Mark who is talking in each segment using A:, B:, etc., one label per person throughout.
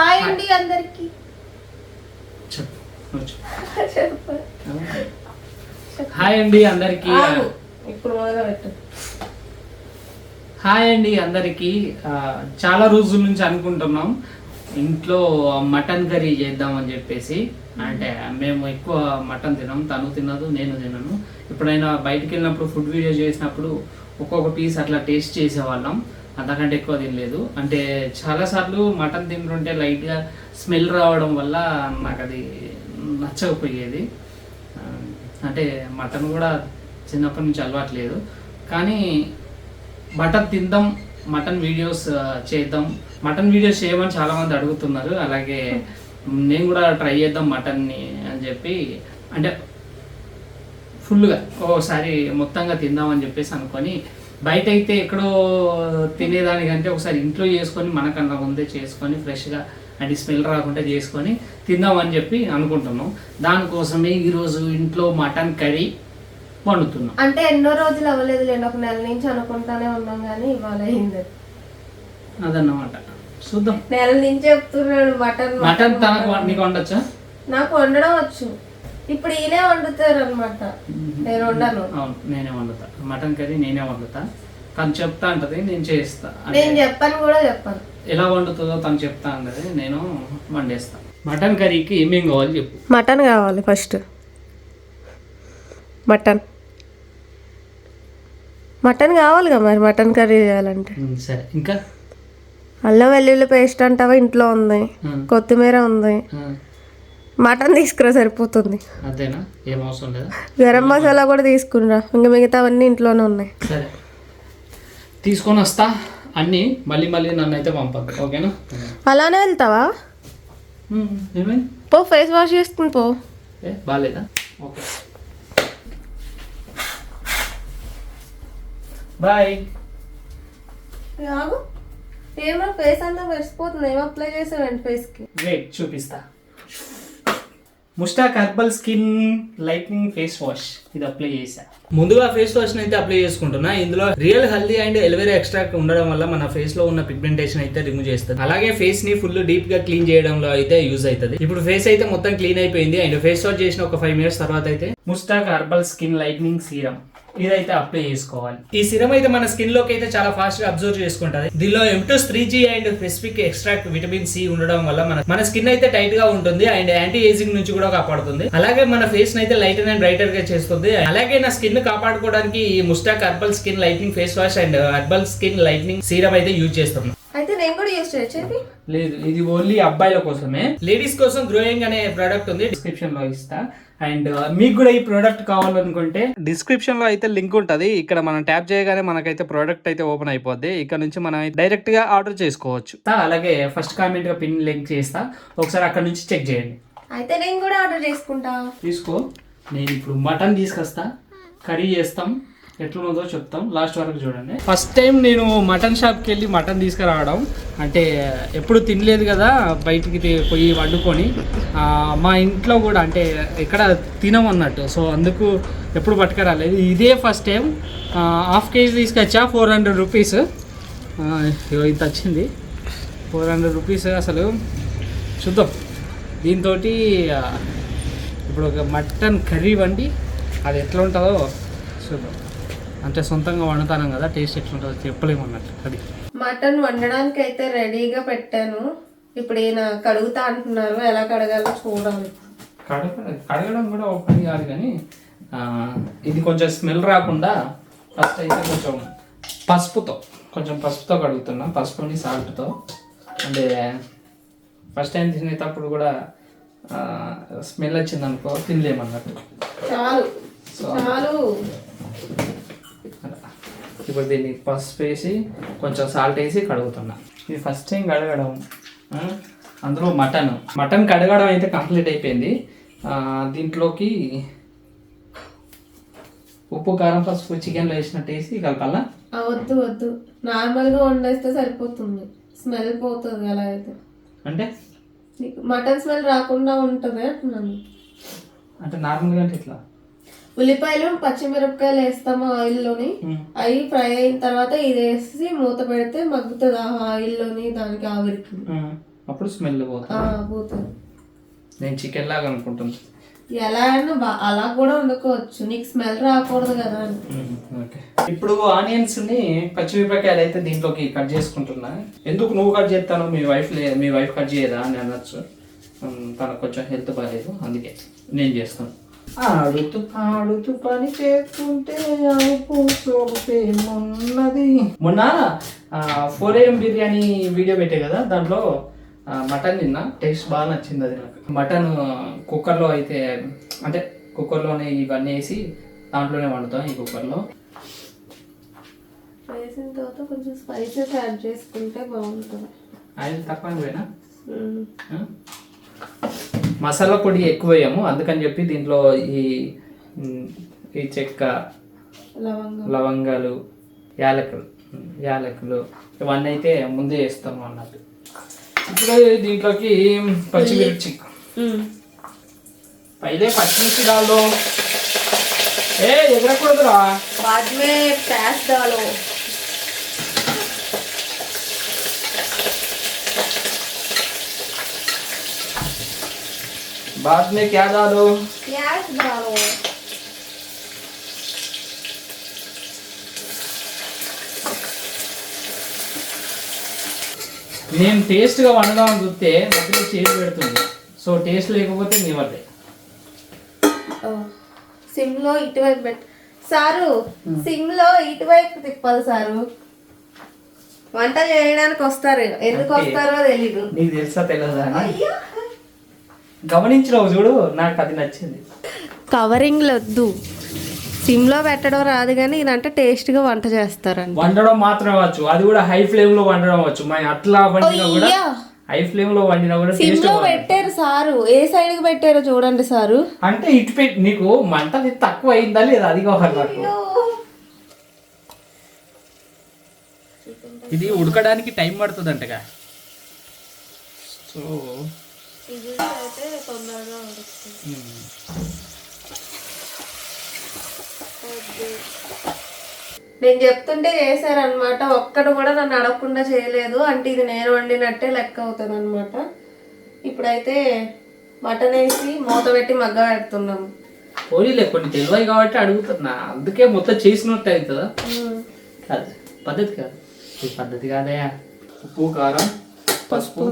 A: Hi అండి అందరికి.
B: Hi అండి అందరికి.
A: ఇప్పుడు
B: హాయ్ అండి అందరికి. చాలా రోజుల నుంచి అనుకుంటున్నాం ఇంట్లో మటన్ కర్రీ చేద్దామని చెప్పేసి. అంటే మేము ఎక్కువ మటన్ తినాం తను తినదు నేను తినను. ఎప్పుడైనా బయటికి వెళ్ళినప్పుడు ఫుడ్ వీడియో చేసినప్పుడు ఒక్కొక్క పీస్ అట్లా టేస్ట్ చేసేవాళ్ళం. అంతకంటే ఎక్కువ తినలేదు. అంటే చాలాసార్లు మటన్ తింటుంటే లైట్గా స్మెల్ రావడం వల్ల నాకు అది నచ్చకపోయేది అంటే మటన్ కూడా చిన్నప్పటి నుంచి అలవాట్లేదు కానీ మటన్ తిందాం మటన్ వీడియోస్ చేద్దాం. మటన్ వీడియోస్ చేయమని చాలామంది అడుగుతున్నారు. అలాగే నేను కూడా ట్రై చేద్దాం మటన్ని అని చెప్పి. అంటే ఫుల్గా ఓసారి మొత్తంగా తిందామని చెప్పేసి అనుకొని బయట అయితే ఎక్కడో తినేదానికంటే ఒకసారి ఇంట్లో చేసుకొని మనకన్నా ముందే చేసుకొని ఫ్రెష్గా అంటే స్మెల్ రాకుండా చేసుకొని తిందామని చెప్పి అనుకుంటున్నాం. దానికోసమే ఈరోజు ఇంట్లో మటన్ కర్రీ వండుతున్నాం.
A: అంటే ఎన్నో రోజులు అవ్వలేదు లేండి ఒక నెల నుంచి అనుకుంటానే ఉన్నాం కానీ ఇవాళ అయింది
B: అదన్నమాట. చూద్దాం.
A: నెల నుంచి చెప్తున్నాడు మటన్.
B: మటన్ తనకు నీకు వండొచ్చా?
A: నాకు వండడం వచ్చు. ఇప్పుడు ఈయనే వండుతారు అనమాట నేను వండను.
B: అవును నేనే వండుతా. మటన్ కర్రీ నేనే వండుతా. తను చెప్తా అంటది నేను చేస్తా.
A: నేను చెప్పను కూడా చెప్పను.
B: ఎలా వండుతుందో తను చెప్తా అంటది నేను వండేస్తా. మటన్ కర్రీకి ఏమేం కావాలి చెప్పు.
A: మటన్ కావాలి ఫస్ట్. మటన్. మటన్ కావాలిగా మరి మటన్ కర్రీ చేయాలంటే?
B: సరే. ఇంకా?
A: అల్లం వెల్లుల్లి పేస్ట్ అంటావా ఇంట్లో ఉంది. కొత్తిమీర ఉంది. మటన్ తీసుకురా సరిపోతుంది.
B: అంతేనా? ఏం అవసరం లేదా?
A: గరం మసాలా కూడా తీసుకురా ఇంకా మిగతావన్నీ ఇంట్లోనే ఉన్నాయి.
B: సరే. తీసుకొని వస్తా. అన్నీ మళ్ళీ మళ్ళీ నన్ను అయితే పంపద్దు ఓకేనా?
A: అలానే వెళ్తావా?
B: ఏమైంది?
A: పో ఫేస్ వాష్ చేసుకుని పో.
B: ఏ బాగాలేదా? ఓకే. బాయ్.
A: ఏమో ఫేస్ అంతా మెరిసిపోతుంది. ఏం అప్లై చేసావండి ఫేస్కి?
B: వెయిట్ చూపిస్తా. ముస్టాక్ herbal skin lightening face wash ఇది అప్లై చేసా ముందుగా ఫేస్ వాష్ అయితే అప్లై చేసుకుంటున్నా. ఇందులో real healthy and aloe vera extract ఉండడం వల్ల మన ఫేస్లో ఉన్న పిగ్మెంటేషన్ అయితే రిమూవ్ చేస్తుంది. అలాగే ఫేస్ని ఫుల్ డీప్గా క్లీన్ చేయడంలో అయితే యూజ్ అవుతుంది ఇప్పుడు ఫేస్ అయితే మొత్తం క్లీన్ అయిపోయింది. అండ్ ఫేస్ వాష్ చేసిన ఒక ఫైవ్ మినిట్స్ తర్వాత అయితే ముస్టాక్ హెర్బల్ స్కిన్ లైట్నింగ్ సీరం. ఇదైతే అప్లై చేసుకోవాలి. ఈ సిరం అయితే మన స్కిన్లోకి అయితే చాలా ఫాస్ట్గా అబ్జర్వ్ చేసుకుంటది. దీనిలో ఎంటోస్ three G and specific extract vitamin C ఉండడం వల్ల మన మన స్కిన్ అయితే టైట్గా ఉంటుంది అండ్ యాంటీ ఏజింగ్ నుంచి కూడా కాపాడుతుంది. అలాగే మన ఫేస్ అయితే లైట్ అండ్ బ్రైటర్గా చేస్తుంది. అలాగే నా స్కిన్ కాపాడుకోవడానికి ఈ ముస్టాక్ herbal skin lightening face wash and herbal skin lightening serum అయితే యూజ్ చేస్తున్నాం.
A: నేను కూడా యూస్ చేయొచ్చు
B: లేదు ఇది ఓన్లీ అబ్బాయిల కోసమే. లేడీస్ కోసం గ్రోయింగ్ అనే ప్రోడక్ట్ ఉంది. డిస్క్రిప్షన్లో ఇస్తా. అండ్ మీకు కూడా ఈ ప్రోడక్ట్ కావాలనుకుంటే డిస్క్రిప్షన్లో అయితే లింక్ ఉంటది. ఇక్కడ మనం ట్యాప్ చేయగానే మనకైతే ప్రోడక్ట్ అయితే ఓపెన్ అయిపోద్ది. ఇక్కడ నుంచి మనం డైరెక్ట్గా ఆర్డర్ చేసుకోవచ్చు. అలాగే ఫస్ట్ కామెంట్గా పిన్ లింక్ చేస్తా. ఒకసారి అక్కడ నుంచి చెక్ చేయండి.
A: అయితే నేను కూడా ఆర్డర్ చేసుకుంటా.
B: తీసుకో. నేను ఇప్పుడు మటన్ తీసుకొస్తా. కర్రీ చేస్తాం. ఎట్లున్నదో చెప్తాం. లాస్ట్ వరకు చూడండి. ఫస్ట్ టైం నేను మటన్ షాప్కి వెళ్ళి మటన్ తీసుకురావడం. అంటే ఎప్పుడు తినలేదు కదా బయటికి పోయి వండుకొని. మా ఇంట్లో కూడా అంటే ఎక్కడ తినమన్నట్టు సో అందుకు ఎప్పుడు పట్టుకురాలేదు. ఇదే ఫస్ట్ టైం హాఫ్ కేజీ తీసుకొచ్చా ఫోర్ హండ్రెడ్ రూపీస్ ఇంత వచ్చింది ఫోర్ హండ్రెడ్ రూపీస్ అసలు. చూద్దాం. దీంతో ఇప్పుడు ఒక మటన్ కర్రీ వండి అది ఎట్లా ఉంటుందో చూద్దాం. అంటే సొంతంగా వండుతాను కదా టేస్ట్ ఎట్లా ఉంటుందో చెప్పలేము అన్నట్టు అది.
A: మటన్ వండడానికి అయితే రెడీగా పెట్టాను. ఇప్పుడు ఈయన కడుగుతా అంటున్నారు ఎలా కడగాలో చూడాలి.
B: కడగ కడగడం కూడా ఒక పని కాదు కానీ ఇది కొంచెం స్మెల్ రాకుండా ఫస్ట్ అయితే కొంచెం పసుపుతో కొంచెం పసుపుతో కడుగుతున్నా పసుపుని సాల్ట్తో. అంటే ఫస్ట్ టైం తినేటప్పుడు కూడా స్మెల్ వచ్చింది అనుకో తినలేమన్నట్టు.
A: చాలు. చాలు.
B: ఇప్పుడు దీన్ని పసుపు వేసి కొంచెం సాల్ట్ వేసి కడుగుతున్నా. ఇది ఫస్ట్ టైం కడగడం. అందులో మటన్ మటన్ కడగడం అయితే కంప్లీట్ అయిపోయింది. ఆ, దీంట్లోకి ఉప్పు కారం పసుపు చికెన్లో వేసినట్టు వేసి కలపాలా?
A: వద్దు వద్దు. నార్మల్గా వండేస్తే సరిపోతుంది. స్మెల్ పోతుంది అలా అయితే.
B: అంటే?
A: మటన్ స్మెల్ రాకుండా ఉంటుంది అంటున్నాను.
B: అంటే నార్మల్గా అంటే ఇట్లా
A: ఉల్లిపాయలు పచ్చిమిరపకాయలు వేస్తాము ఆయిల్లోని. అవి ఫ్రై అయిన తర్వాత ఇది వేసి మూత పెడితే మగ్గుతుంది ఆ ఆయిల్లోని దానికి ఆవిరికి.
B: అప్పుడు స్మెల్ పోతుంది. నేను చికెన్ లాగా అనుకుంటున్నాను
A: ఎలా అయినా అలా కూడా వండుకోవచ్చు. నీకు స్మెల్ రాకూడదు కదా
B: ఇప్పుడు ఆనియన్స్ని పచ్చిమిరపకాయలు అయితే దీంట్లోకి కట్ చేసుకుంటున్నా. ఎందుకు నువ్వు కట్ చేస్తాను మీ వైఫ్ మీ వైఫ్ కట్ చేయదా అని అనొచ్చు. తనకు కొంచెం హెల్త్ బాగాలేదు అందుకే నేను చేస్తాను. ఆడుతూ పాడుతూ పని చేస్తుంటే అలుపు సోపేమున్నది మొన్న ఫోర్ ఏఎం బిర్యానీ వీడియో పెట్టే కదా దాంట్లో మటన్ తిన్నా టేస్ట్ బాగా నచ్చింది అది నాకు. మటన్ కుక్కర్లో అయితే అంటే కుక్కర్లోనే ఇవన్నీ వేసి దాంట్లోనే వండుతాం ఈ కుక్కర్లో.
A: వేసిన తర్వాత కొంచెం స్పైసెస్ యాడ్ చేసుకుంటే బాగుంటుంది.
B: ఆయిల్ తక్కువ పోయినా? మసాలా పొడి ఎక్కువ వేయము అందుకని చెప్పి దీంట్లో ఈ ఈ చెక్క లవంగాలు యాలకులు యాలకులు ఇవన్నీ అయితే ముందే వేస్తాము అన్నట్టు. ఇప్పుడు దీంట్లోకి పచ్చిమిర్చి. పైలే పచ్చిమిర్చి డాలో ఏ ఎగరకూడదురా.
A: బాద్మే డాలో
B: बाद में क्या डालो
A: प्याज डालो
B: నేను టేస్ట్గా వండదాం చూస్తే మధ్యలో చేసి పెడుతుంది సో టేస్ట్ లేకపోతే మీ వల్లే
A: సిమ్ లో ఇటువైపు పెట్టు సారు సిమ్ లో ఇటువైపు తిప్పాలి సారు వంట చేయడానికి వస్తారు ఎందుకు
B: అంతే.
A: వస్తారో తెలీదు
B: నీకు తెలుసా తెలియదా అని
A: అయ్యో
B: గమనించినావు చూడు నాకు అది నచ్చింది.
A: కవరింగ్ వద్దు సిమ్లో పెట్టడం రాదు కానీ ఇదంటే టేస్ట్గా వంట చేస్తారండి
B: వండడం మాత్రమే వచ్చు అది కూడా హై ఫ్లేమ్లో వండడం వచ్చు మరి అట్లా వండినా కూడా. హై ఫ్లేమ్లో వండినా కూడా
A: సిమ్లో పెట్టారు సారు. ఏ సైడ్కి పెట్టారో చూడండి సారు.
B: అంటే ఇటు పెట్టి నీకు మంట అది తక్కువ అయిందా లేదా? అది కావాలి నాకు. ఇది ఉడకడానికి టైం పడుతుంది అంటగా సో
A: అయితే తొందరగా ఉడుకుతుంది నేను చెప్తుంటే చేశారనమాట ఒక్కడు కూడా నన్ను అడగకుండా చేయలేదు. అంటే ఇది నేను వండినట్టే లెక్క అవుతుంది అనమాట ఇప్పుడైతే మటన్ వేసి మూత పెట్టి మగ్గ పెడుతున్నాము.
B: పోనీలే కొన్ని తెలివాయి కాబట్టి అడుగుతున్నా. అందుకే మొత్తం చేసినట్టు అవుతుందా? కాదు. పద్ధతి కాదు. ఇది పద్ధతి కాదే ఉప్పు కారం పసుపు.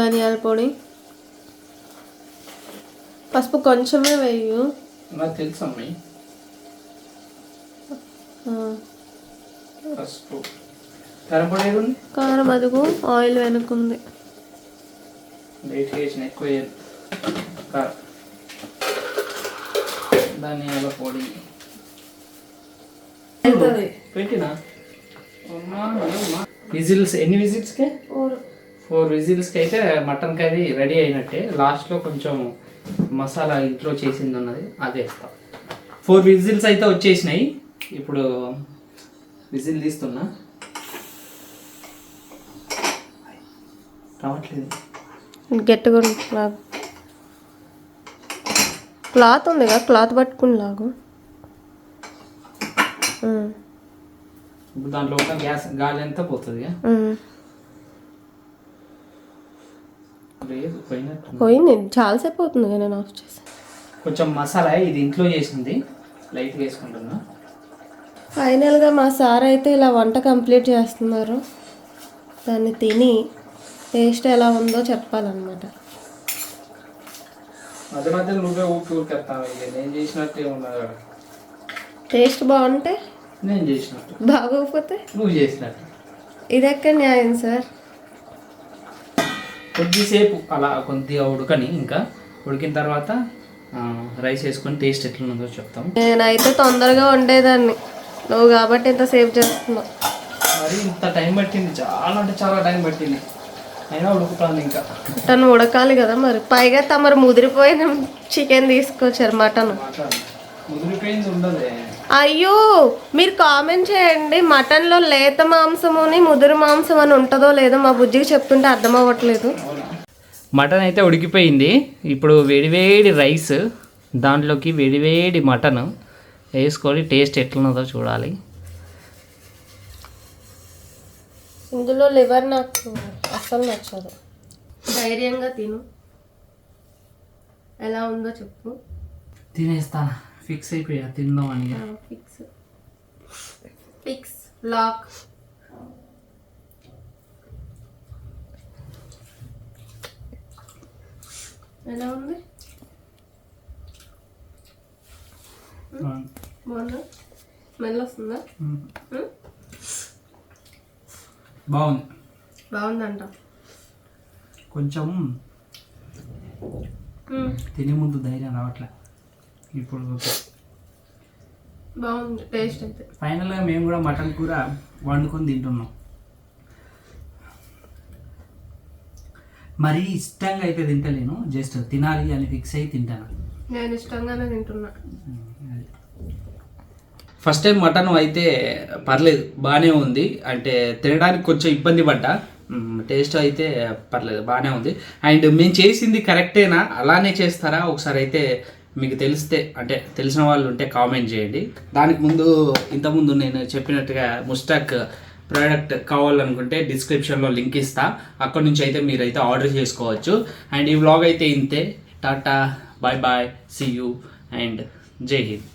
A: ధనియాల పొడి. పసుపు కొంచెమే వేయు.
B: నాకు తెలుసు అమ్మాయి పసుపు. కారం
A: కారం అదుగు ఆయిల్ వెనుకుంది
B: లైట్ వేసిన ఎక్కువ. కారం. ధనియాల పొడి. పెట్టినా? విజిల్స్ ఎన్ని విజిల్స్కే? ఫోర్ విజిల్స్కి అయితే మటన్ కర్రీ రెడీ అయినట్టే. లాస్ట్లో కొంచెం మసాలా ఇంట్లో చేసింది ఉన్నది అదే వేస్తాం ఫోర్ విజిల్స్ అయితే వచ్చేసినాయి. ఇప్పుడు విజిల్ తీస్తున్నా. రావట్లేదు.
A: గట్టిగా లాగు క్లాత్. ఉంది కదా క్లాత్ పట్టుకుని లాగు.
B: ఇప్పుడు దాంట్లో ఉన్న గ్యాస్ గాలి అంతా పోతుంది ఇక.
A: ఉమ్.
B: లేదు పోయినట్టు
A: పోయింది. చాలాసేపు అవుతుంది నేను ఆఫ్ చేశాను
B: కొంచెం మసాలా ఇది ఇంట్లో చేసింది లైట్ వేసుకుంటున్నా.
A: ఫైనల్గా మా సార్ అయితే ఇలా వంట కంప్లీట్ చేస్తున్నారు. దాన్ని తిని టేస్ట్ ఎలా ఉందో చెప్పాలన్నమాట.
B: మధ్య మధ్య నువ్వే ఊపి ఊరికెత్తావు? నేను చేసినట్టే ఉన్నది.
A: టేస్ట్ బాగుంటే
B: నేను చేసినట్టు.
A: బాగోకపోతే
B: నువ్వు చేసినట్టు.
A: ఇది ఎక్కడ న్యాయం సార్?
B: కొద్దిసేపు అలా కొద్దిగా ఉడకని ఇంకా ఉడికిన తర్వాత రైస్ వేసుకొని టేస్ట్ ఎట్లున్నదో చెప్తాం.
A: నేనైతే తొందరగా వండేదాన్ని. నువ్వు కాబట్టి ఇంతసేపు చేస్తున్నావు
B: మరి ఇంత టైం పట్టింది. చాలా అంటే చాలా టైం పట్టింది. అయినా ఉడుకుతుంది ఇంకా.
A: మటన్ ఉడకాలి కదా మరి. పైగా తమరు ముదిరిపోయిన చికెన్ తీసుకొచ్చారు మటన్.
B: ముదిరిపోయింది ఉండదే
A: అయ్యో మీరు కామెంట్ చేయండి. మటన్లో లేత మాంసముని ముదురు మాంసం అని ఉంటుందో లేదో మా బుజ్జికి చెప్తుంటే అర్థం అవ్వట్లేదు
B: మటన్ అయితే ఉడికిపోయింది. ఇప్పుడు వేడివేడి రైస్ దాంట్లోకి వేడివేడి మటన్ వేసుకొని టేస్ట్ ఎట్లున్నదో చూడాలి.
A: ఇందులో లివర్ నాకు అస్సలు నచ్చదు. ధైర్యంగా తిను. ఎలా ఉందో చెప్పు.
B: తినేస్తాను? ఫిక్స్ అయిపోయా తిందాం అని.
A: ఫిక్స్. ఫిక్స్. లాక్. ఎలా ఉంది? బాగుందా? స్మెల్ వస్తుందా?
B: బాగుంది.
A: బాగుందంట.
B: కొంచెం. తినే ముందు ధైర్యం రావట్లే. ఇప్పుడు.
A: బాగుంది టేస్ట్ అయితే.
B: ఫైనల్గా మేము కూడా మటన్ కూర వండుకొని తింటున్నాం. మరీ ఇష్టంగా అయితే తింటలేను జస్ట్ తినాలి అని ఫిక్స్ అయి తింటాను.
A: నేను ఇష్టంగానే తింటున్నా.
B: ఫస్ట్ టైం మటన్ అయితే పర్లేదు బాగానే ఉంది. అంటే తినడానికి కొంచెం ఇబ్బంది పడ్డా. టేస్ట్ అయితే పర్లేదు బాగానే ఉంది. అండ్ మేము చేసింది కరెక్టేనా అలానే చేస్తారా? ఒకసారి అయితే మీకు తెలిస్తే అంటే తెలిసిన వాళ్ళు ఉంటే కామెంట్ చేయండి. దానికి ముందు ఇంతకుముందు నేను చెప్పినట్టుగా ముస్టాక్ ప్రోడక్ట్ కావాలనుకుంటే డిస్క్రిప్షన్లో లింక్ ఇస్తా. అక్కడ నుంచి అయితే మీరైతే ఆర్డర్ చేసుకోవచ్చు. అండ్ ఈ వ్లాగ్ అయితే ఇంతే. Tata bye bye see you and జై హింద్.